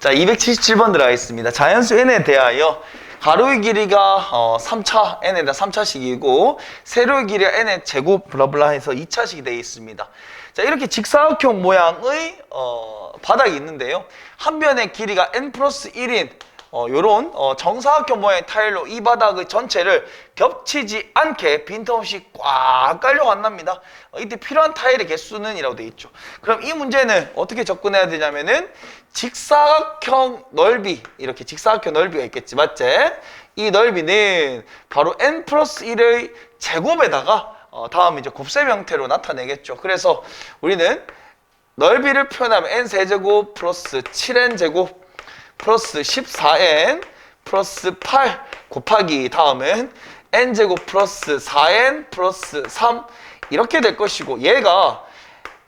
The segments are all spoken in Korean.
자, 277번 들어가겠습니다. 자연수 n에 대하여 가로의 길이가 어, 3차, n에 대한 3차식이고 세로의 길이가 n의 제곱 블라블라 해서 2차식이 되어 있습니다. 자, 이렇게 직사각형 모양의 어, 바닥이 있는데요. 한 변의 길이가 n 플러스 1인 어, 요런 어, 정사각형 모양의 타일로 이 바닥의 전체를 겹치지 않게 빈틈없이 꽉 깔려 간답니다. 어, 이때 필요한 타일의 개수는 이라고 되어 있죠. 그럼 이 문제는 어떻게 접근해야 되냐면은 직사각형 넓이 이렇게 직사각형 넓이가 있겠지 맞지? 이 넓이는 바로 n 플러스 1의 제곱에다가 어, 다음 이제 곱셈 형태로 나타내겠죠. 그래서 우리는 넓이를 표현하면 n 세제곱 플러스 7n 제곱 플러스 14n 플러스 8 곱하기 다음은 n제곱 플러스 4n 플러스 3 이렇게 될 것이고 얘가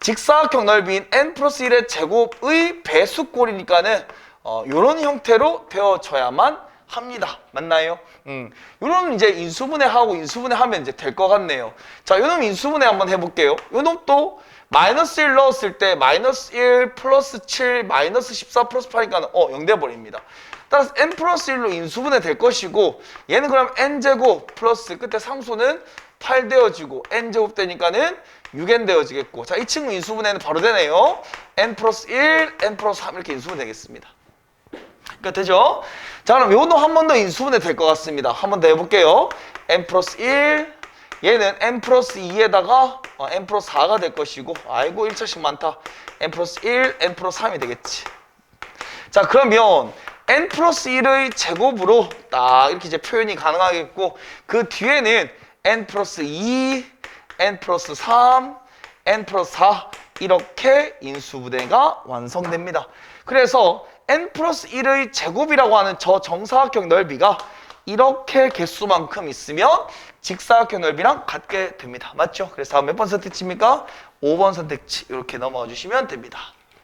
직사각형 넓이인 n 플러스 1의 제곱의 배수꼴이니까는 어, 이런 형태로 되어져야만 합니다. 맞나요? 음, 요런 이제 인수분해 하고 인수분해 하면 이제 될 것 같네요. 자, 요놈 인수분해 한번 해볼게요. 요놈도 마이너스 1 넣었을 때 마이너스 1 플러스 7 마이너스 14 플러스 8이니까 어, 0 돼버립니다. 따라서 n 플러스 1로 인수분해 될 것이고 얘는 그럼 n제곱 플러스 끝에 상수는 8 되어지고 n제곱 되니까는 6n 되어지겠고 자 이 친구 인수분해는 바로 되네요. n 플러스 1, n 플러스 3 이렇게 인수분해 되겠습니다. 그러니까 되죠? 자 그럼 요도 한 번 더 인수분해 될 것 같습니다. 한 번 더 해볼게요. n 플러스 1 얘는 n 플러스 2에다가 어, n 플러스 4가 될 것이고 아이고 1차씩 많다. n 플러스 1, n 플러스 3이 되겠지. 자 그러면 n 플러스 1의 제곱으로 딱 이렇게 이제 표현이 가능하겠고 그 뒤에는 n 플러스 2, n 플러스 3, n 플러스 4 이렇게 인수분해가 완성됩니다. 그래서 n 플러스 1의 제곱이라고 하는 저 정사각형 넓이가 이렇게 개수만큼 있으면 직사각형 넓이랑 같게 됩니다. 맞죠? 그래서 다음 몇 번 선택지입니까? 5번 선택지 이렇게 넘어가 주시면 됩니다.